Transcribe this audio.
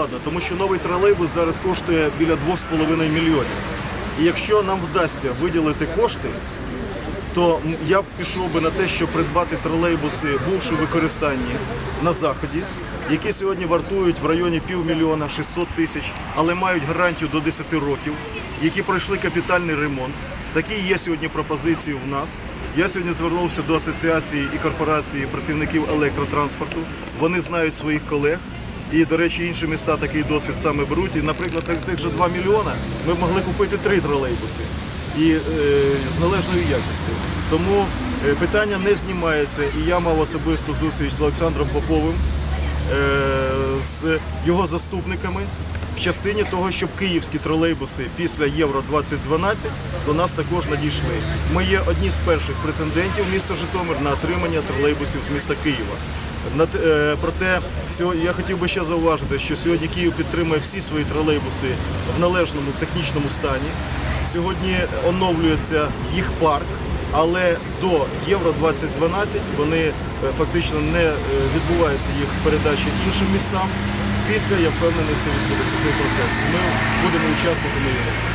складно, тому що новий тролейбус зараз коштує біля 2,5 мільйонів. І якщо нам вдасться виділити кошти, то я б пішов би на те, щоб придбати тролейбуси, бувши в використанні на заході, які сьогодні вартують в районі півмільйона 600 тисяч, але мають гарантію до 10 років, які пройшли капітальний ремонт. Такі є сьогодні пропозиції в нас. Я сьогодні звернувся до асоціації і корпорації працівників електротранспорту. Вони знають своїх колег. І, до речі, інші міста такий досвід саме беруть. І, наприклад, тих- же 2 мільйона ми могли купити три тролейбуси і е, з належною якістю. Тому е, питання не знімається. І я мав особисту зустріч з Олександром Поповим, з його заступниками в частині того, щоб київські тролейбуси після Євро 2012 до нас також надійшли. Ми є одні з перших претендентів міста Житомир на отримання тролейбусів з міста Києва. Е, Проте я хотів би ще зауважити, що сьогодні Київ підтримує всі свої тролейбуси в належному технічному стані. Сьогодні оновлюється їх парк, але до Євро 2012 вони е, фактично не відбуваються їх передачі іншим містам. Після я впевнений, це відбудеться цей процес. Ми будемо учасниками його.